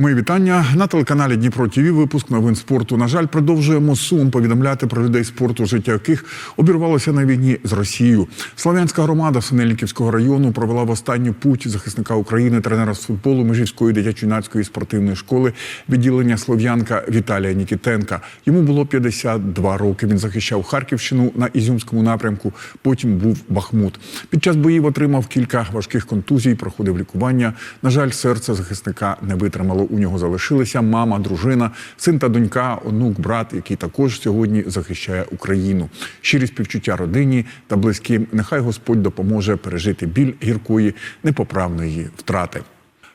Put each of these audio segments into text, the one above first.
Мої вітання на телеканалі Дніпро ТВ. Випуск новин спорту. На жаль, продовжуємо сум повідомляти про людей спорту, життя яких обірвалося на війні з Росією. Слав'янська громада Синельниківського району провела в останню путь захисника України, тренера з футболу Межівської дитячо-юнацької спортивної школи відділення Слов'янка Віталія Нікітенка. Йому було 52 роки. Він захищав Харківщину на Ізюмському напрямку. Потім був Бахмут. Під час боїв отримав кілька важких контузій, проходив лікування. На жаль, серце захисника не витримало. У нього залишилися мама, дружина, син та донька, онук, брат, який також сьогодні захищає Україну. Щирі співчуття родині та близьким. Нехай Господь допоможе пережити біль гіркої непоправної втрати.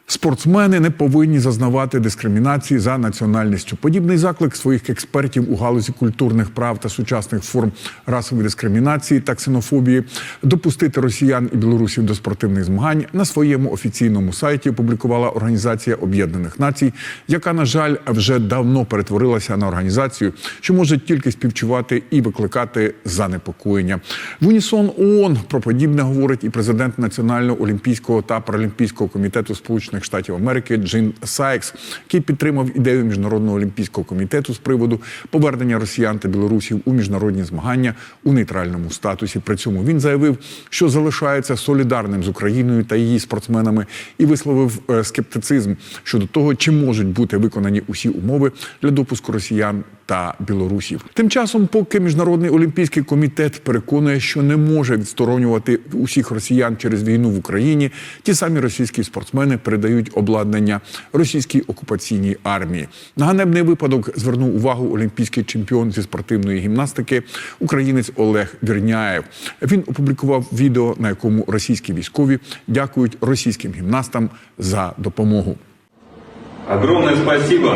Спортсмени не повинні зазнавати дискримінації за національністю. Подібний заклик своїх експертів у галузі культурних прав та сучасних форм расової дискримінації та ксенофобії допустити росіян і білорусів до спортивних змагань на своєму офіційному сайті опублікувала Організація Об'єднаних Націй, яка, на жаль, вже давно перетворилася на організацію, що може тільки співчувати і викликати занепокоєння. В унісон ООН про подібне говорить і президент Національного олімпійського та паралімпійського комітету Сполучених Штатів Америки Джин Сайкс, який підтримав ідею міжнародного олімпійського комітету з приводу повернення росіян та білорусів у міжнародні змагання у нейтральному статусі. При цьому він заявив, що залишається солідарним з Україною та її спортсменами, і висловив е, скептицизм щодо того, чи можуть бути виконані усі умови для допуску росіян та білорусів. Тим часом, поки міжнародний олімпійський комітет переконує, що не може відсторонювати усіх росіян через війну в Україні, ті самі російські спортсмени передають обладнання російській окупаційній армії. На ганебний випадок звернув увагу олімпійський чемпіон зі спортивної гімнастики, українець Олег Вірняєв. Він опублікував відео, на якому російські військові дякують російським гімнастам за допомогу. Огромное спасибо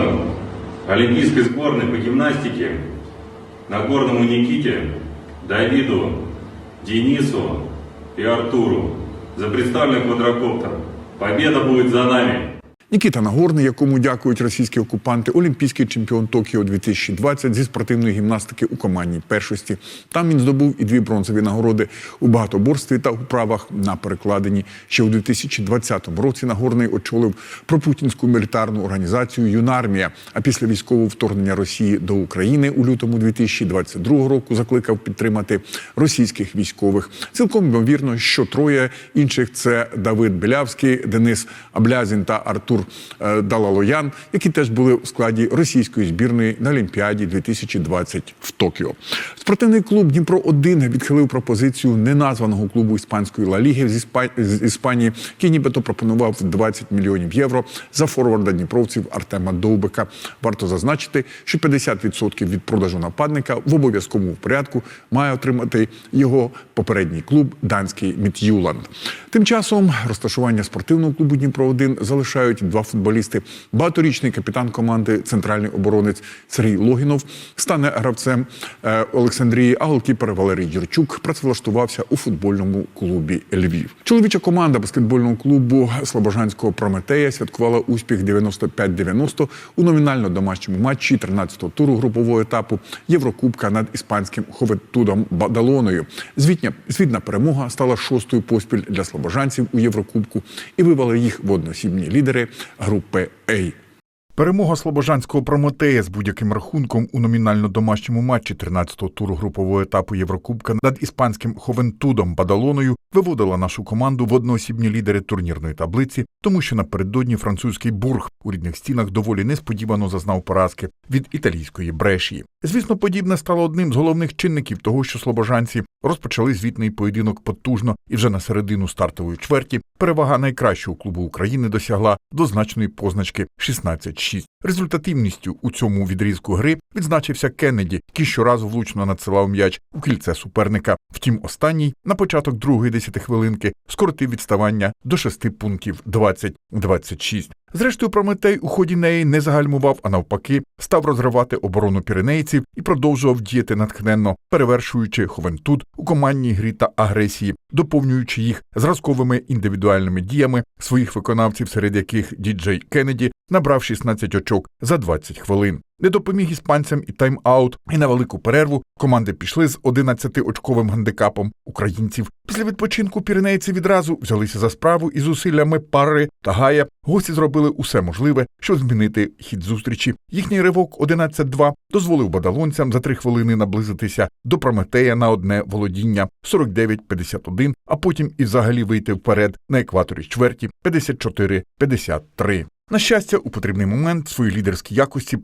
Олимпийской сборной по гимнастике, Нагорному Никите, Давиду, Денису и Артуру за представленный квадрокоптер. Победа будет за нами! Нікіта Нагорний, якому дякують російські окупанти, олімпійський чемпіон Токіо 2020 зі спортивної гімнастики у командній першості. Там він здобув і дві бронзові нагороди у багатоборстві та у правах на перекладині. Ще у 2020 році Нагорний очолив пропутінську мілітарну організацію Юнармія. А після військового вторгнення Росії до України у лютому 2022 року закликав підтримати російських військових. Цілком ймовірно, що троє інших це Давид Белявський, Денис Аблязін та Артур е, Далалоян, які теж були в складі російської збірної на Олімпіаді 2020 в Токіо. Спортивний клуб Дніпро 1 відхилив пропозицію неназваного клубу іспанської Ла Ліги з Іспанії, який нібито пропонував 20 мільйонів євро за форварда дніпровців Артема Довбика. Варто зазначити, що 50% від продажу нападника в обов'язковому порядку має отримати його попередній клуб данський Міт'юланд. Тим часом розташування спортивного клубу Дніпро 1 залишають два футболісти. Багаторічний капітан команди центральний оборонець Сергій Логінов стане гравцем е, Олександрії, а голкіпер Валерій Юрчук працевлаштувався у футбольному клубі Львів. Чоловіча команда баскетбольного клубу Слобожанського Прометея святкувала успіх 95-90 у номінально домашньому матчі 13-го туру групового етапу Єврокубка над іспанським Ховетудом Бадалоною. Звітня звітна перемога стала шостою поспіль для слобожанців у Єврокубку і вивели їх в одноосібні лідери групи А. Перемога слобожанського прометея з будь-яким рахунком у номінально домашньому матчі 13-го туру групового етапу Єврокубка над іспанським Ховентудом Бадалоною виводила нашу команду в одноосібні лідери турнірної таблиці, тому що напередодні французький бург у рідних стінах доволі несподівано зазнав поразки від італійської брешії. Звісно, подібне стало одним з головних чинників того, що слобожанці розпочали звітний поєдинок потужно, і вже на середину стартової чверті перевага найкращого клубу України досягла дозначної позначки 16-6. Результативністю у цьому відрізку гри відзначився Кеннеді, який щоразу влучно надсилав м'яч у кільце суперника. Втім, останній на початок другої десятихвилинки скоротив відставання до шести пунктів 20-26. Зрештою, Прометей у ході неї не загальмував, а навпаки, став розривати оборону піренейців і продовжував діяти натхненно, перевершуючи Ховентуд у командній грі та агресії, доповнюючи їх зразковими індивідуальними діями своїх виконавців, серед яких діджей Кеннеді набрав 16 очок за 20 хвилин. Не допоміг іспанцям і тайм-аут. І на велику перерву команди пішли з 11-очковим гандикапом українців. Після відпочинку піренейці відразу взялися за справу і зусиллями пари та гая. Гості зробили усе можливе, щоб змінити хід зустрічі. Їхній ривок 11-2 дозволив бадалонцям за три хвилини наблизитися до Прометея на одне володіння 49-51, а потім і взагалі вийти вперед на екваторі чверті 54-53. На щастя, у потрібний момент свої лідерські якості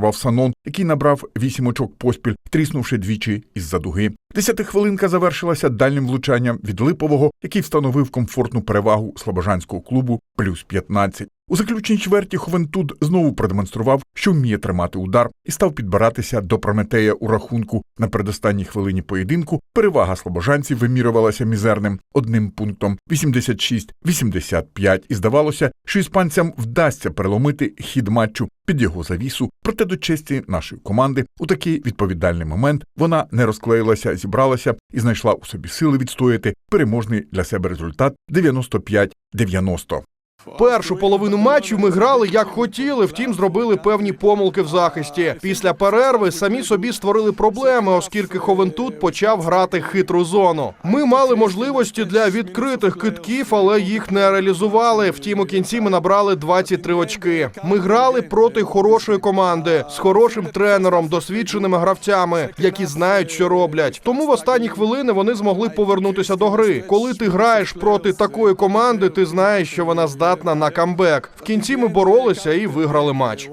продемонстрував Санон, який набрав вісім очок поспіль, тріснувши двічі із-за дуги. Десятихвилинка завершилася дальнім влучанням від Липового, який встановив комфортну перевагу слобожанського клубу плюс 15. У заключній чверті Ховентуд знову продемонстрував, що вміє тримати удар, і став підбиратися до Прометея у рахунку. На передостанній хвилині поєдинку перевага слобожанців вимірювалася мізерним одним пунктом 86-85. І здавалося, що іспанцям вдасться переломити хід матчу під його завісу. Проте до честі нашої команди у такий відповідальний момент вона не розклеїлася, зібралася і знайшла у собі сили відстояти переможний для себе результат 95-90. Першу половину матчу ми грали як хотіли, втім зробили певні помилки в захисті. Після перерви самі собі створили проблеми, оскільки Ховентут почав грати хитру зону. Ми мали можливості для відкритих китків, але їх не реалізували. Втім, у кінці ми набрали 23 очки. Ми грали проти хорошої команди з хорошим тренером, досвідченими гравцями, які знають, що роблять. Тому в останні хвилини вони змогли повернутися до гри. Коли ти граєш проти такої команди, ти знаєш, що вона здатна на камбек. В кінці ми боролися і виграли матч.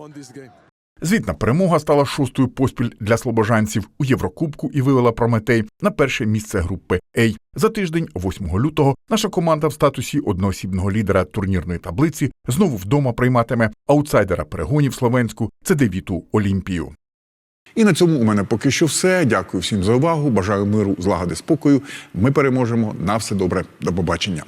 Звітна перемога стала шостою поспіль для слобожанців у Єврокубку і вивела Прометей на перше місце групи А. За тиждень, 8 лютого, наша команда в статусі одноосібного лідера турнірної таблиці знову вдома прийматиме аутсайдера перегонів Словенську це девіту Олімпію. І на цьому у мене поки що все. Дякую всім за увагу. Бажаю миру, злагоди, спокою. Ми переможемо. На все добре. До побачення.